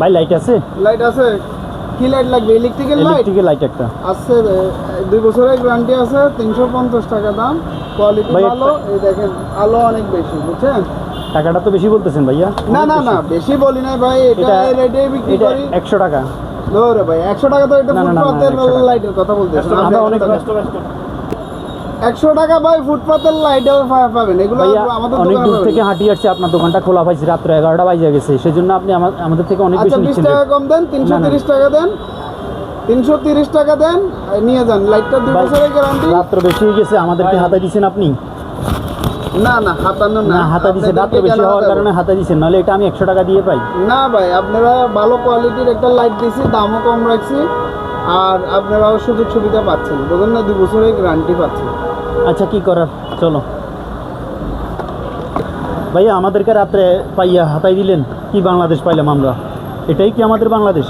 ভাই লাইট আছে? লাইট আছে। কি লাইট লাগবে? ইলেকট্রিক্যাল লাইট ইলেকট্রিকের লাইট একটা। আছে দুই বছরের গ্যারান্টি আছে তিনশো পঞ্চাশ টাকা দাম। কোয়ালিটি ভালো এই দেখেন আলো অনেক বেশি বুঝছেন? টাকাটা তো বেশি বলতেছেন ভাইয়া। না না না বেশি। বলি নাই ভাই এটা রেটে বিক্রি করি। একশো টাকা। ধরে ভাই একশো টাকা তো এটা না, না, না, না, ফুটপাতের লাইটের কথা বলতেছেন। আমরা অনেক একশো টাকা ভাই ফুটপাতের লাইট পাবেন। এগুলো আমাদের অনেক দূর থেকে হাঁটি আসছে আপনার দোকানটা খোলা পাইছে রাত্র এগারোটা বাজে গেছে। সেই জন্য আপনি আমাদের থেকে অনেক আচ্ছা বেশি নিচ্ছেন টাকা কম দেন তিনশো। তিরিশ টাকা দেন। তিনশো তিরিশ টাকা দেন নিয়ে যান। লাইটটা দুই বছরের গ্যারান্টি রাত্র বেশি হয়ে গেছে আমাদেরকে হাতা দিচ্ছেন আপনি? না না হাতানো না। না হাতা দিচ্ছেন রাত্র বেশি হওয়ার কারণে হাতা নাহলে এটা আমি একশো টাকা দিয়ে পাই। না ভাই আপনারা ভালো কোয়ালিটির একটা লাইট দিছি দামও কম রাখছি আর আপনারাও সুযোগ সুবিধা পাচ্ছেন। বুঝলেন না দুই বছরের গ্যারান্টি পাচ্ছেন। আচ্ছা কি করার? চলো। ভাইয়া, আমাদেরকে রাত্রে পাইয়া হাতাই দিলেন। কি বাংলাদেশ পাইলাম আমরা? এটাই কি আমাদের বাংলাদেশ?